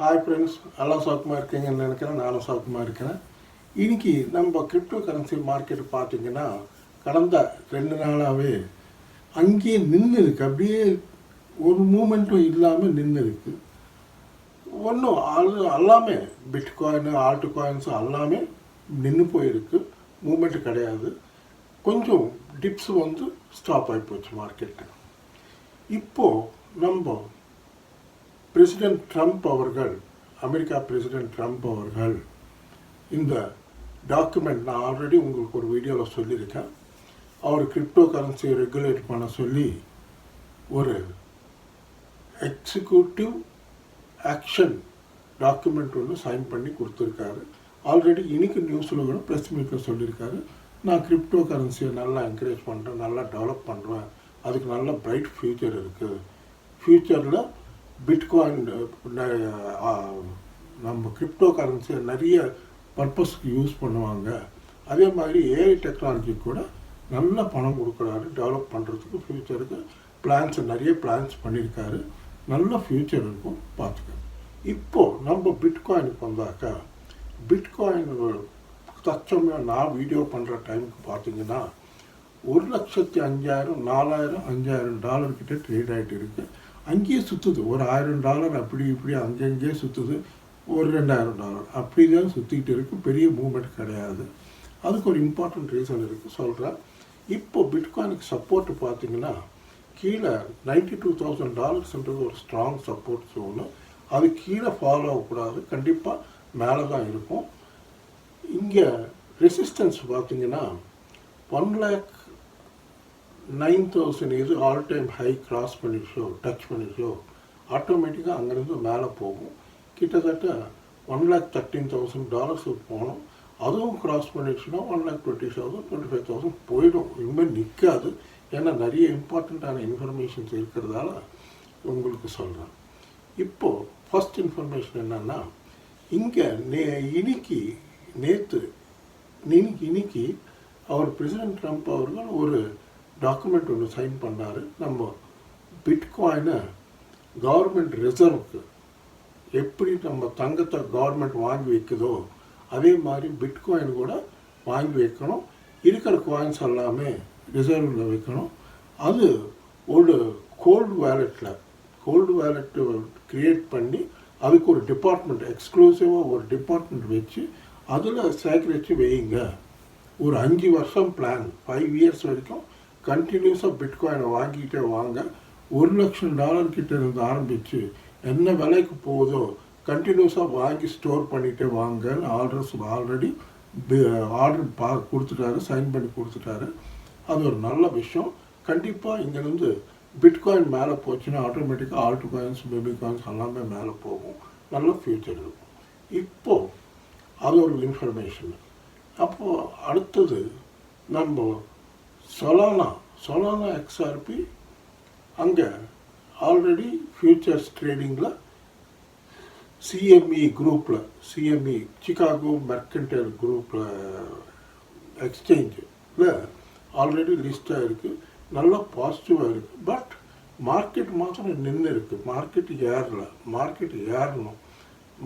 Hi friends எல்லாம் சௌக்கமாக இருக்கீங்கன்னு நினைக்கிறேன். நானும் சௌக்கமாக இருக்கிறேன். இன்றைக்கி நம்ம கிரிப்டோ கரன்சி மார்க்கெட் பார்த்தீங்கன்னா கடந்த ரெண்டு நாளாகவே அங்கேயே நின்று இருக்கு அப்படியே ஒரு மூமெண்ட்டும் இல்லாமல் நின்று இருக்கு ஒன்றும் அது எல்லாமே பிட்காயின் ஆல்ட் காயின்ஸ் எல்லாமே நின்று போயிருக்கு. மூமெண்ட் கிடையாது. கொஞ்சம் டிப்ஸ் வந்து ஸ்டாப் ஆகி போச்சு மார்க்கெட்டு இப்போது நம்ம பிரசிடென்ட் ட்ரம்ப் அவர்கள் அமெரிக்கா பிரசிடென்ட் ட்ரம்ப் அவர்கள் இந்த டாக்குமெண்ட் நான் ஆல்ரெடி உங்களுக்கு ஒரு வீடியோவில் சொல்லியிருக்கேன். அவர் கிரிப்டோ கரன்சியை ரெகுலேட் பண்ண சொல்லி ஒரு எக்ஸிக்யூட்டிவ் ஆக்ஷன் டாக்குமெண்ட் ஒன்று சைன் பண்ணி கொடுத்துருக்காரு. ஆல்ரெடி இன்றைக்கி நியூஸில் கூட ப்ரெஸ் மீட்டில் சொல்லியிருக்காரு. நான் கிரிப்டோ கரன்சியை நல்லா என்கரேஜ் பண்ணுறேன் நல்லா டெவலப் பண்ணுறேன் அதுக்கு நல்ல பிரைட் ஃப்யூச்சர் இருக்குது ஃப்யூச்சரில் பிட்காயின் uh, நம்ம கிரிப்டோ கரன்சியை நிறைய பர்பஸ்க்கு யூஸ் பண்ணுவாங்க. அதே மாதிரி ஏஐ டெக்னாலஜி கூட நல்ல பணம் கொடுக்குறாரு டெவலப் பண்ணுறதுக்கு ஃப்யூச்சருக்கு பிளான்ஸ் நிறைய பிளான்ஸ் பண்ணியிருக்காரு நல்ல ஃப்யூச்சர் இருக்கும் பார்த்துக்கோங்க. இப்போது நம்ம பிட்காயினுக்கு வந்தாக்கா பிட்காயின் தச்சமாக நான் வீடியோ பண்ணுற டைமுக்கு பார்த்தீங்கன்னா ஒரு லட்சத்தி அஞ்சாயிரம் நாலாயிரம் அஞ்சாயிரம் டாலர் கிட்டே ட்ரேட் ஆகிட்டு இருக்குது அங்கேயே சுற்றுது ஒரு ஆயிரம் டாலர் அப்படி இப்படி அங்கங்கே சுற்றுது ஒரு ரெண்டாயிரம் டாலர். அப்படி தான் சுற்றிக்கிட்டு இருக்குது பெரிய மூமெண்ட் கிடையாது. அதுக்கு ஒரு இம்பார்ட்டண்ட் ரீசன் இருக்குது சொல்கிறேன் இப்போ பிட்காயினுக்கு சப்போர்ட் பார்த்தீங்கன்னா கீழே நைன்டி டூ தௌசண்ட் டாலர்ஸ்ன்றது ஒரு ஸ்ட்ராங் சப்போர்ட் சொல்லணும் அது கீழே ஃபாலோ ஆகக்கூடாது. கண்டிப்பாக மேலே தான் இருக்கும். இங்கே ரெசிஸ்டன்ஸ் பார்த்தீங்கன்னா ஒன் லேக் நைன் தௌசண்ட் இது ஆல் டைம் ஹை கிராஸ் பண்ணிடுச்சோ டச் பண்ணிடுச்சோ ஆட்டோமேட்டிக்காக அங்கேருந்து மேலே போகும். கிட்டத்தட்ட ஒன் லேக் தேர்ட்டீன் தௌசண்ட் டாலர்ஸுக்கு போகணும் அதுவும் cross பண்ணிடுச்சுன்னா one lakh twenty thousand twenty five thousand போயிடும். இனிமேல் நிற்காது ஏன்னா நிறைய இம்பார்ட்டண்ட்டான இன்ஃபர்மேஷன்ஸ் இருக்கிறதால உங்களுக்கு சொல்கிறேன் இப்போது ஃபஸ்ட் இன்ஃபர்மேஷன் என்னென்னா இங்கே நே இன்னைக்கு நேற்று இன்னைக்கு இன்னைக்கு அவர் பிரசிடென்ட் ட்ரம்ப் அவர்கள் ஒரு டாக்குமெண்ட் ஒன்று சைன் பண்ணார். நம்ம பிட்காயினை கவர்மெண்ட் ரிசர்வ்க்கு எப்படி நம்ம தங்கத்தை கவர்மெண்ட் வாங்கி வைக்குதோ அதே மாதிரி பிட்காயின் கூட வாங்கி வைக்கணும். இருக்கிற காயின்ஸ் எல்லாமே ரிசர்வில் வைக்கணும். அது ஒரு கோல்டு வேலெட்டில் கோல்டு வேலெட்டு க்ரியேட் பண்ணி அதுக்கு ஒரு டிபார்ட்மெண்ட் எக்ஸ்க்ளூசிவாக ஒரு டிபார்ட்மெண்ட் வச்சு அதில் சேகரித்து வையுங்க ஒரு அஞ்சு வருஷம் பிளான் ஃபைவ் இயர்ஸ் வரைக்கும் கண்டினியூஸாக பிட்காயினை வாங்கிக்கிட்டே வாங்க. ஒரு லட்சம் டாலர் கிட்ட இருந்து ஆரம்பித்து என்ன விலைக்கு போகுதோ கண்டினியூஸாக வாங்கி ஸ்டோர் பண்ணிகிட்டே வாங்கன்னு ஆர்டர்ஸ் ஆல்ரெடி ஆர்டர் பா கொடுத்துட்டாரு சைன் பண்ணி கொடுத்துட்டாரு. அது ஒரு நல்ல விஷயம். கண்டிப்பாக இங்கேருந்து பிட்காயின் மேலே போச்சுன்னா ஆட்டோமேட்டிக்காக ஆல்ட் காயின்ஸ் பேபி காயின்ஸ் எல்லாமே மேலே போகும். நல்ல ஃப்யூச்சர் இருக்கும் இப்போது அது ஒரு இன்ஃபர்மேஷன் அப்போது அடுத்தது நம்ம சொலானா சொலானா எக்ஸ்ஆர்பி அங்கே ஆல்ரெடி ஃபியூச்சர்ஸ் ட்ரேடிங்கில் சிஎம்இ குரூப்பில் சிஎம்இ சிகாகோ மெர்கன்டைல் குரூப்பில் எக்ஸ்சேஞ்சில் ஆல்ரெடி லிஸ்ட்டாக இருக்குது நல்லா பாசிட்டிவாக இருக்குது பட் மார்க்கெட் மாத்திரம் நின்று இருக்குது மார்க்கெட் ஏறல. மார்க்கெட் ஏறணும்.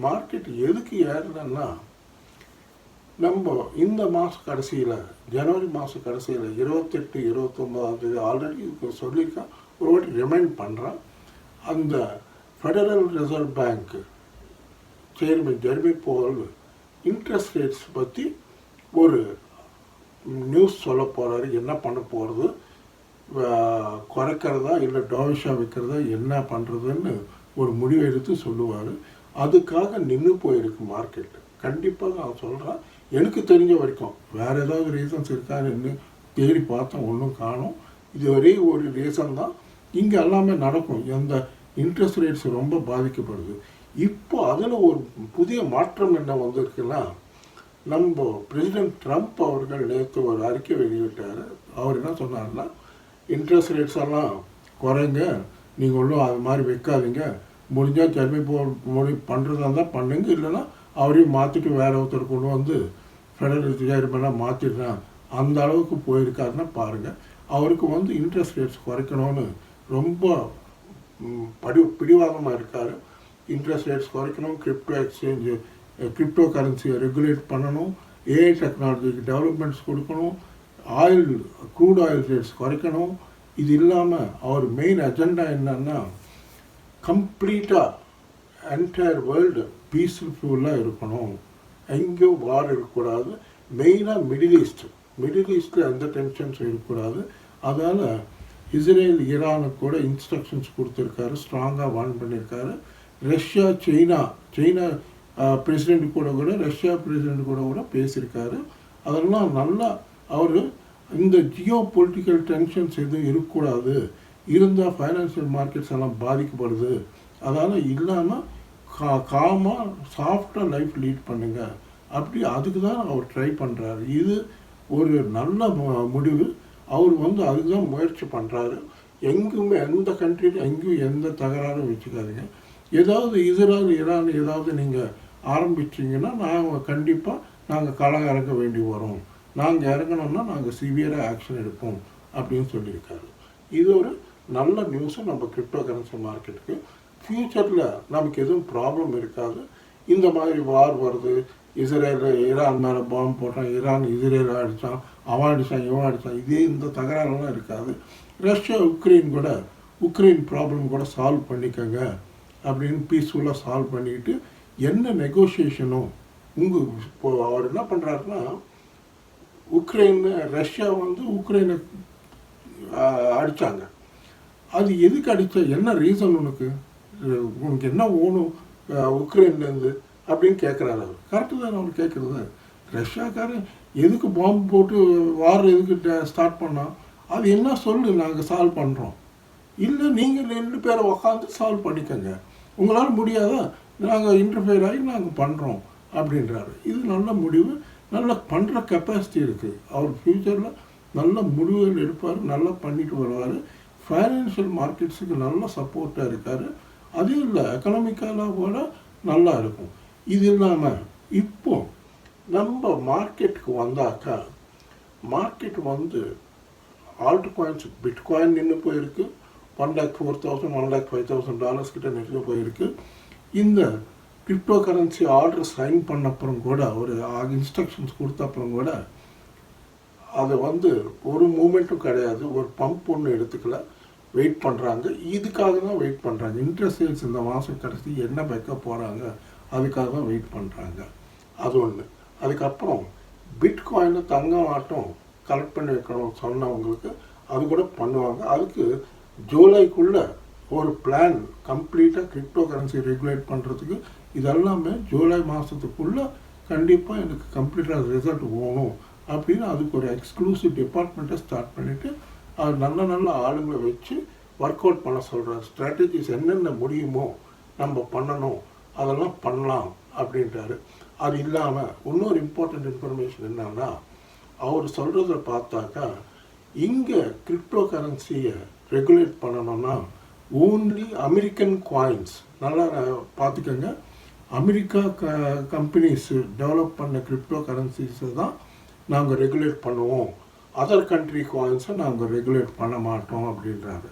மார்க்கெட் எதுக்கு ஏறலன்னா நம்ம இந்த மாத கடைசியில் ஜனவரி மாத கடைசியில் இருபத்தெட்டு இருபத்தொம்பதாம் தேதி ஆல்ரெடி சொல்லியிருக்கேன் ஒரு வாட்டி ரிமைண்ட் பண்ணுறேன் அந்த federal reserve bank chairman Jerome Powell interest rates பற்றி ஒரு நியூஸ் சொல்ல போகிறாரு என்ன பண்ண போகிறது குறைக்கிறதா இல்லை டோவிஷா வைக்கிறதா என்ன பண்ணுறதுன்னு ஒரு முடிவு எடுத்து சொல்லுவார். அதுக்காக நின்று போயிருக்கு மார்க்கெட்டு கண்டிப்பாக நான் சொல்கிறேன் எனக்கு தெரிஞ்ச வரைக்கும் வேறு ஏதாவது ரீசன்ஸ் இருக்கான்னு தேடி பார்த்தோம் ஒன்றும் காணும். இது ஒரே ஒரு ரீசன் தான் இங்கே எல்லாமே நடக்கும். எந்த இன்ட்ரெஸ்ட் ரேட்ஸ் ரொம்ப பாதிக்கப்படுது. இப்போ அதில் ஒரு புதிய மாற்றம் என்ன வந்திருக்குன்னா நம்ம பிரசிடென்ட் ட்ரம்ப் அவர்கள் நேற்று ஒரு அறிக்கை வெளியிட்டார். அவர் என்ன சொன்னார்னா இன்ட்ரெஸ்ட் ரேட்ஸ் எல்லாம் குறைங்க. நீங்கள் ஒன்றும் அது மாதிரி வைக்காதீங்க. முடிஞ்சால் ஜெர்மி போ மொழி பண்ணுறதா இருந்தால் பண்ணுங்க. இல்லைன்னா அவரையும் மாற்றிட்டு வேற ஒருத்தர் கொண்டு வந்து ஃபெடரல் பண்ணால் மாற்றிடுறேன் அந்த அளவுக்கு போயிருக்காருன்னா பாருங்கள் அவருக்கு வந்து இன்ட்ரெஸ்ட் ரேட்ஸ் குறைக்கணும்னு ரொம்ப படி பிடிவாதமாக இருக்கார். இன்ட்ரெஸ்ட் ரேட்ஸ் குறைக்கணும் கிரிப்டோ எக்ஸ்சேஞ்சு கிரிப்டோ கரன்சியை ரெகுலேட் பண்ணணும். ஏஐ டெக்னாலஜிக்கு டெவலப்மெண்ட்ஸ் கொடுக்கணும். ஆயில் க்ரூட் ஆயில் ரேட்ஸ் குறைக்கணும். இது இல்லாமல் அவர் மெயின் அஜெண்டா என்னன்னா கம்ப்ளீட்டாக என்டையர் வேர்ல்டு பீஸ்ஃபுல்லாக இருக்கணும். எங்கேயும் வார் இருக்கக்கூடாது. மெயினாக மிடில் ஈஸ்ட் மிடில் ஈஸ்ட்டில் எந்த டென்ஷன்ஸும் இருக்கக்கூடாது. அதனால் இஸ்ரேல் ஈரானுக்கு கூட இன்ஸ்ட்ரக்ஷன்ஸ் கொடுத்துருக்காரு. ஸ்ட்ராங்காக வார்ன் பண்ணியிருக்காரு ரஷ்யா சைனா சைனா பிரசிடெண்ட் கூட கூட ரஷ்யா பிரசிடெண்ட் கூட கூட பேசியிருக்காரு. அதெல்லாம் நல்லா அவர் இந்த ஜியோ பொலிட்டிக்கல் டென்ஷன்ஸ் எதுவும் இருக்கக்கூடாது. இருந்தால் ஃபைனான்சியல் மார்க்கெட்ஸ் எல்லாம் பாதிக்கப்படுது. அதாவது இல்லாமல் கா காமாக சாஃப்டாக லைஃப் லீட் பண்ணுங்கள் அப்படி அதுக்கு தான் அவர் ட்ரை பண்ணுறாரு இது ஒரு நல்ல மு- முடிவு. அவர் வந்து அதுக்கு தான் முயற்சி பண்ணுறாரு எங்குமே எந்த கண்ட்ரிலும் எங்கேயும் எந்த தகராறும் வச்சுக்காதீங்க. ஏதாவது இஸ்ரேல் ஈரான் ஏதாவது நீங்கள் ஆரம்பிச்சிங்கன்னா நாங்கள் கண்டிப்பாக நாங்கள் களம் இறங்க வேண்டி வரும். நாங்கள் இறங்கணும்னா நாங்கள் சிவியராக ஆக்ஷன் எடுப்போம் அப்படின்னு சொல்லியிருக்காரு. இது ஒரு நல்ல நியூஸும் நம்ம கிரிப்டோ கரன்சி மார்க்கெட்டுக்கு ஃப்யூச்சரில் நமக்கு எதுவும் ப்ராப்ளம் இருக்காது. இந்த மாதிரி வார் வருது. இஸ்ரேலில் ஈரான் மேலே பாம்பு போட்டான் ஈரான் இஸ்ரேல் அடித்தான் அவன் அடித்தான் இவன் அடித்தான் இதே இந்த தகராறுலாம் இருக்காது. ரஷ்யா உக்ரைன் கூட உக்ரைன் ப்ராப்ளம் கூட சால்வ் பண்ணிக்கங்க அப்படின்னு பீஸ்ஃபுல்லாக சால்வ் பண்ணிக்கிட்டு என்ன நெகோசியேஷனோ உங்கள் இப்போ அவர் என்ன பண்ணுறாருன்னா உக்ரைன் ரஷ்யா வந்து உக்ரைனை அடித்தாங்க அது எதுக்கு அடித்த என்ன ரீசன் உனக்கு? உனக்கு என்ன ஓணும் உக்ரைன்லேருந்து அப்படின்னு கேட்குறாரு அவர். கரெக்டு தான் அவர் கேட்குறது ரஷ்யாக்காரன் எதுக்கு பாம்பு போட்டு வார் எதுக்கு ஸ்டார்ட் பண்ணோம் அது என்ன சொல்லு நாங்கள் சால்வ் பண்ணுறோம் இல்லை நீங்கள் ரெண்டு பேரை உக்காந்து சால்வ் பண்ணிக்கோங்க. உங்களால் முடியாதா? நாங்கள் இன்டர்ஃபியர் ஆகி நாங்கள் பண்ணுறோம் அப்படின்றாரு. இது நல்ல முடிவு. நல்ல பண்ணுற கெப்பாசிட்டி இருக்குது அவர் ஃப்யூச்சரில் நல்ல முடிவுகள் எடுப்பார் நல்லா பண்ணிட்டு வருவார். ஃபைனான்ஷியல் மார்க்கெட்ஸுக்கு நல்ல சப்போர்ட்டாக இருக்கார். அது இல்லை எக்கனாமிக்கலாக கூட நல்லா இருக்கும். இது இல்லாமல் இப்போ நம்ம மார்க்கெட்டுக்கு வந்தாக்கா மார்க்கெட் வந்து ஆல்ட் காயின்ஸ் பிட் காயின் நின்று போயிருக்கு one lakh four thousand one lakh five thousand dollars கிட்ட நின்று போயிருக்கு. இந்த கிரிப்டோ கரன்சி ஆர்டர் சைன் பண்ண அப்புறம் கூட ஒரு இன்ஸ்ட்ரக்ஷன்ஸ் கொடுத்த அப்புறம் கூட அதை வந்து ஒரு மூமெண்ட்டும் கிடையாது ஒரு பம்ப் ஒன்று எடுத்துக்கல. வெயிட் பண்ணுறாங்க இதுக்காக தான் வெயிட் பண்ணுறாங்க இன்ட்ரெஸ்ட் சேல்ஸ் இந்த மாதம் கடைசி என்ன வைக்க போகிறாங்க அதுக்காக தான் வெயிட் பண்ணுறாங்க அது ஒன்று அதுக்கப்புறம் பிட்காயினை தங்கம் ஆட்டம் கலெக்ட் பண்ணி வைக்கணும் சொன்னவங்களுக்கு அது கூட பண்ணுவாங்க. அதுக்கு ஜூலைக்குள்ளே ஒரு பிளான் கம்ப்ளீட்டாக கிரிப்டோ கரன்சி ரெகுலேட் பண்ணுறதுக்கு இதெல்லாமே ஜூலை மாதத்துக்குள்ளே கண்டிப்பாக எனக்கு கம்ப்ளீட்டாக ரிசல்ட் வேணும் அப்படின்னு அதுக்கு ஒரு எக்ஸ்க்ளூசிவ் டிபார்ட்மெண்ட்டை ஸ்டார்ட் பண்ணிவிட்டு நல்ல நல்ல ஆளுங்களை வச்சு ஒர்க் அவுட் பண்ண சொல்கிறேன் ஸ்ட்ராட்டஜிஸ் என்னென்ன முடியுமோ நம்ம பண்ணணும் அதெல்லாம் பண்ணலாம் அப்படின்றாரு. அது இல்லாமல் இன்னொரு இம்பார்ட்டண்ட் இன்ஃபர்மேஷன் என்னன்னா அவர் சொல்கிறத பார்த்தாக்கா இங்கே கிரிப்டோ கரன்சியை ரெகுலேட் பண்ணணும்னா ஓன்லி அமெரிக்கன் காயின்ஸ் நல்லா பார்த்துக்கோங்க. அமெரிக்கா க கம்பெனிஸ் டெவலப் பண்ண கிரிப்டோ கரன்சிஸை தான் நாங்கள் ரெகுலேட் பண்ணுவோம். அதர் கண்ட்ரி காயின்ஸை நாங்கள் ரெகுலேட் பண்ண மாட்டோம் அப்படின்றாரு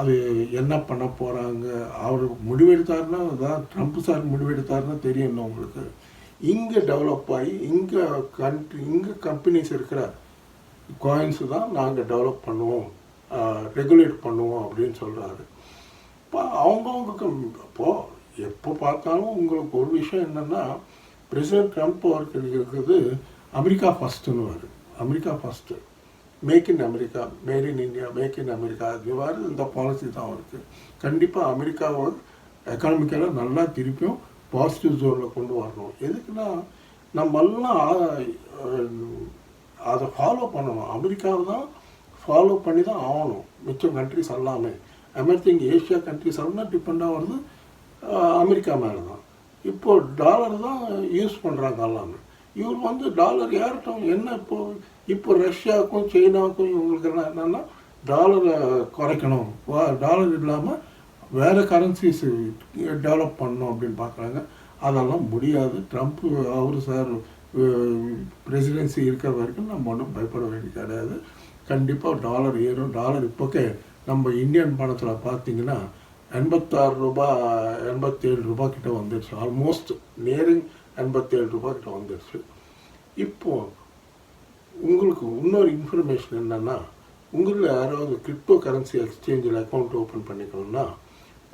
அது என்ன பண்ண போகிறாங்க அவர் முடிவெடுத்தாருன்னா அதான் ட்ரம்ப் சார் முடிவெடுத்தாருன்னா தெரியும் உங்களுக்கு. இங்கே டெவலப் ஆகி இங்கே கண்ட்ரி இங்கே கம்பெனிஸ் இருக்கிற காயின்ஸு தான் நாங்கள் டெவலப் பண்ணுவோம் ரெகுலேட் பண்ணுவோம் அப்படின்னு சொல்கிறாரு இப்போ அவங்கவுங்களுக்கு இப்போது எப்போ பார்த்தாலும் உங்களுக்கு ஒரு விஷயம் என்னென்னா பிரசிடென்ட் ட்ரம்ப் அவருக்கு இருக்கிறது அமெரிக்கா ஃபஸ்ட்டுன்னு வருது. America first make in America made in India make in America இதுவாறு இந்த பாலிசி தான் இருக்குது கண்டிப்பாக அமெரிக்காவை எக்கானமிக்கெல்லாம் நல்லா திருப்பியும் பாசிட்டிவ் ஜோனில் கொண்டு வரணும். எதுக்குன்னா நம்மெல்லாம் அதை ஃபாலோ பண்ணணும். அமெரிக்காவை தான் ஃபாலோ பண்ணி தான் ஆகணும். மிச்சம் கண்ட்ரிஸ் எல்லாமே. எமர்ஜிங் ஏஷியா கண்ட்ரிஸ் எல்லாம் டிபெண்ட் ஆகிறது அமெரிக்கா மேலே தான் இப்போது டாலர் தான் யூஸ் பண்ணுறாங்க எல்லாமே. இவர் வந்து டாலர் ஏறட்டும். என்ன இப்போ இப்போ ரஷ்யாவுக்கும் சைனாவுக்கும் இவங்களுக்கு என்ன என்னன்னா டாலரை குறைக்கணும். வா- டாலர் இல்லாமல் வேறு கரன்சிஸ் டெவலப் பண்ணணும் அப்படின்னு பார்க்குறாங்க. அதெல்லாம் முடியாது. ட்ரம்ப் அவர் சார் பிரசிடென்சி இருக்கிற வரைக்கும் நம்ம ஒன்றும் பயப்பட வேண்டியது கிடையாது. கண்டிப்பாக டாலர் ஏறும். டாலர் இப்போக்கே நம்ம இந்தியன் பணத்தில் பார்த்தீங்கன்னா எண்பத்தாறு ரூபா எண்பத்தேழு ரூபா கிட்ட வந்துடுச்சு ஆல்மோஸ்ட் நியரிங் எண்பத்தேழு ரூபா கிட்ட வந்துடுச்சு இப்போது உங்களுக்கு இன்னொரு இன்ஃபர்மேஷன் என்னென்னா உங்களில் யாராவது கிரிப்டோ கரன்சி எக்ஸ்சேஞ்சில் அக்கௌண்ட் ஓப்பன் பண்ணிக்கணும்னா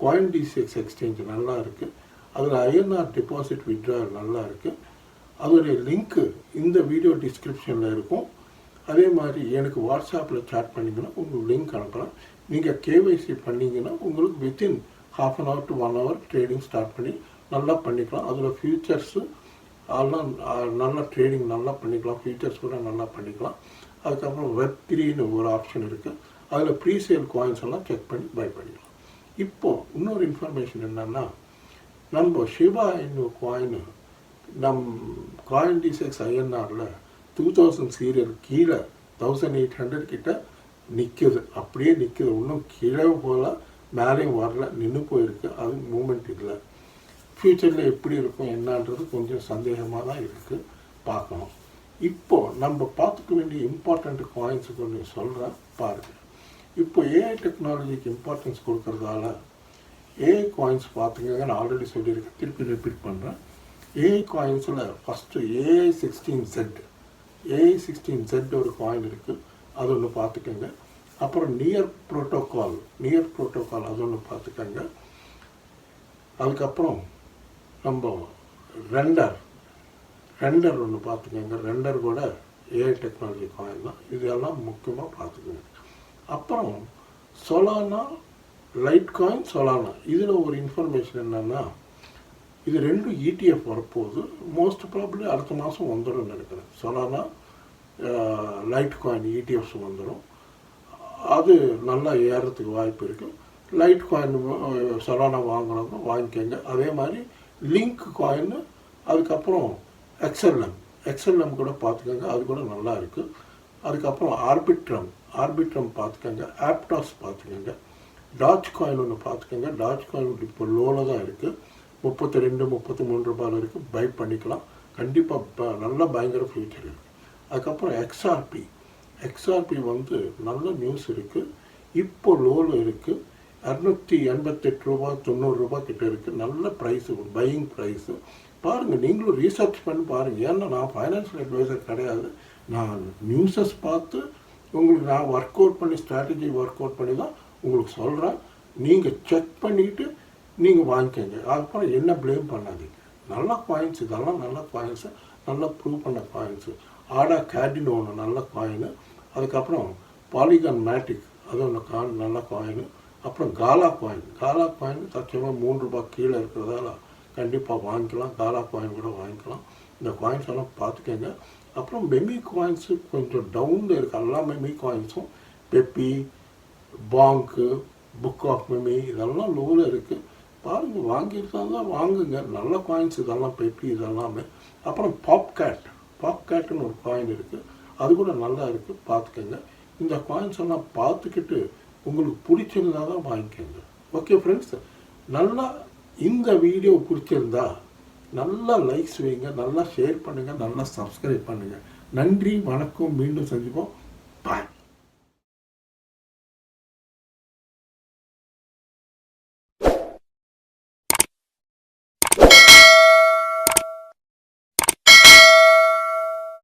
காயின் டிசிஎக்ஸ் எக்ஸ்சேஞ்ச் நல்லா இருக்குது அதில் ஐஎன்ஆர் டெபாசிட் விட்ரால் நல்லா இருக்குது அதோடைய லிங்க்கு இந்த வீடியோ டிஸ்கிரிப்ஷனில் இருக்கும். அதே மாதிரி எனக்கு வாட்ஸ்அப்பில் சாட் பண்ணிங்கன்னா உங்களுக்கு லிங்க் அனுப்பலாம். நீங்கள் கேவைசி பண்ணிங்கன்னா உங்களுக்கு within half an hour to one hour trading start பண்ணி நல்லா பண்ணிக்கலாம். அதில் ஃபியூச்சர்ஸு அதெல்லாம் நல்லா ட்ரேடிங் நல்லா பண்ணிக்கலாம். ஃபியூச்சர்ஸ் கூட நல்லா பண்ணிக்கலாம். அதுக்கப்புறம் வெப் த்ரீன்னு ஒரு ஆப்ஷன் இருக்குது அதில் ப்ரீசேல் காயின்ஸ் எல்லாம் செக் பண்ணி பை பண்ணிக்கலாம். இப்போது இன்னொரு இன்ஃபர்மேஷன் என்னென்னா நம்ம ஷிவா என்னும் காயின் நம் காயின் டிசெக்ஸ் ஐஎன்ஆரில் டூ தௌசண்ட் சீரியல் கீழே தௌசண்ட் எயிட் ஹண்ட்ரட் கிட்ட நிற்கிது அப்படியே நிற்கிது இன்னும் கீழே போகல மேலேயும் வரல நின்று போயிருக்கு. அது மூமெண்ட் இல்லை. ஃப்யூச்சரில் எப்படி இருக்கும் என்னன்றது கொஞ்சம் சந்தேகமாக தான் இருக்குது பார்க்கணும். இப்போது நம்ம பார்த்துக்க வேண்டிய இம்பார்ட்டண்ட் காயின்ஸ் கொஞ்சம் சொல்கிறேன் பாருங்கள் இப்போ ஏஐ டெக்னாலஜிக்கு இம்பார்ட்டன்ஸ் கொடுக்கறதால ஏஐ காயின்ஸ் பார்த்துங்க நான் ஆல்ரெடி சொல்லியிருக்கேன். திருப்பி ரிப்பீட் பண்ணுறேன் AI காயின்ஸில் first AI sixteen set AI sixteen set ஒரு காயின் இருக்குது அது ஒன்று பார்த்துக்கோங்க. அப்புறம் நியர் ப்ரோட்டோக்கால் நியர் ப்ரோட்டோக்கால் அது ஒன்று பார்த்துக்கோங்க. அதுக்கப்புறம் நம்ம ரெண்டர். ரெண்டர் ஒன்று பார்த்துக்கோங்க. ரெண்டர் கூட ஏஐ டெக்னாலஜி காயின் தான். இதெல்லாம் முக்கியமாக பார்த்துக்கோங்க. அப்புறம் சொலானா லைட் காயின் சொலானா இதில் ஒரு இன்ஃபர்மேஷன் என்னென்னா இது ரெண்டும் இடிஎஃப் வரப்போகுது. மோஸ்ட் ப்ராபப்ளி அடுத்த மாதம் வந்துடும் நினைக்கிறேன். சொலானா லைட் காயின் இடிஎஃப்ஸ் வந்துடும் அது நல்லா ஏறத்துக்கு வாய்ப்பு இருக்குது லைட் காயின் சொலானா வாங்குறவங்க வாங்கிக்கோங்க. அதே மாதிரி லிங்க் காயின் அதுக்கப்புறம் எக்ஸ்எல்எம் எக்ஸ்எல்எம் கூட பார்த்துக்கோங்க அது கூட நல்லா இருக்குது அதுக்கப்புறம் ஆர்பிட்ரம் ஆர்பிட்ரம் பார்த்துக்கோங்க ஆப்டாஸ் பார்த்துக்கோங்க. டாச் காயின் ஒன்று பார்த்துக்கோங்க டாச் காயின் இப்போ லோவில் தான் இருக்குது முப்பத்தி ரெண்டு முப்பத்தி மூணு ரூபாயில் இருக்குது பை பண்ணிக்கலாம். கண்டிப்பாக நல்ல பயங்கர ஃபியூச்சர் இருக்குது அதுக்கப்புறம் எக்ஸ்ஆர்பி எக்ஸ்ஆர்பி வந்து நல்ல நியூஸ் இருக்குது இப்போ லோவில் இருக்குது இரநூத்தி எண்பத்தெட்டு ரூபா தொண்ணூறு ரூபா கிட்ட இருக்குது நல்ல ப்ரைஸு பையிங் ப்ரைஸு பாருங்கள் நீங்களும் ரீசர்ச் பண்ணி பாருங்கள் ஏன்னா நான் ஃபைனான்ஷியல் அட்வைசர் கிடையாது. நான் நியூஸஸ் பார்த்து உங்களுக்கு நான் ஒர்க் அவுட் பண்ணி ஸ்ட்ராட்டஜி ஒர்க் அவுட் பண்ணி தான் உங்களுக்கு சொல்கிறேன் நீங்கள் செக் பண்ணிவிட்டு நீங்கள் வாங்கிக்கோங்க. அதுக்கப்புறம் என்ன ப்ளேம் பண்ணாதீங்க. நல்ல காயின்ஸ் இதெல்லாம் நல்ல காயின்ஸு நல்லா ப்ரூவ் பண்ண காயின்ஸு ஆடா கேடின் ஒன்று நல்ல காயின் அதுக்கப்புறம் பாலிகான் மேட்டிக் அது ஒன்று காயின் நல்ல காயினு அப்புறம் காலா காயின் காலா காயின் சத்தியமாக மூன்று ரூபாய் கீழே இருக்கிறதால கண்டிப்பாக வாங்கிக்கலாம். காலா காயின் கூட வாங்கிக்கலாம். இந்த காயின்ஸ் எல்லாம் பார்த்துக்கோங்க. அப்புறம் மெமி காயின்ஸு கொஞ்சம் டவுனில் இருக்குது எல்லா meme காயின்ஸும் Pepe Bonk book of meme இதெல்லாம் லோவில் இருக்குது பாருங்கள் வாங்கியிருந்தாங்க வாங்குங்க. நல்ல காயின்ஸ் இதெல்லாம் பெப்பி இதெல்லாமே. அப்புறம் பாப்கேட் பாப்கேட்டுன்னு ஒரு காயின் இருக்குது அது கூட நல்லா இருக்குது பார்த்துக்கோங்க. இந்த காயின்ஸ் எல்லாம் பார்த்துக்கிட்டு உங்களுக்கு பிடிச்சிருந்தா தான் வாங்கிக்கோங்க. ஓகே ஃப்ரெண்ட்ஸ் நல்லா இந்த வீடியோ பிடிச்சிருந்தா நல்லா லைக்ஸ் வைங்க நல்லா ஷேர் பண்ணுங்கள் நல்லா சப்ஸ்கிரைப் பண்ணுங்கள் நன்றி வணக்கம். மீண்டும் சந்திப்போம்.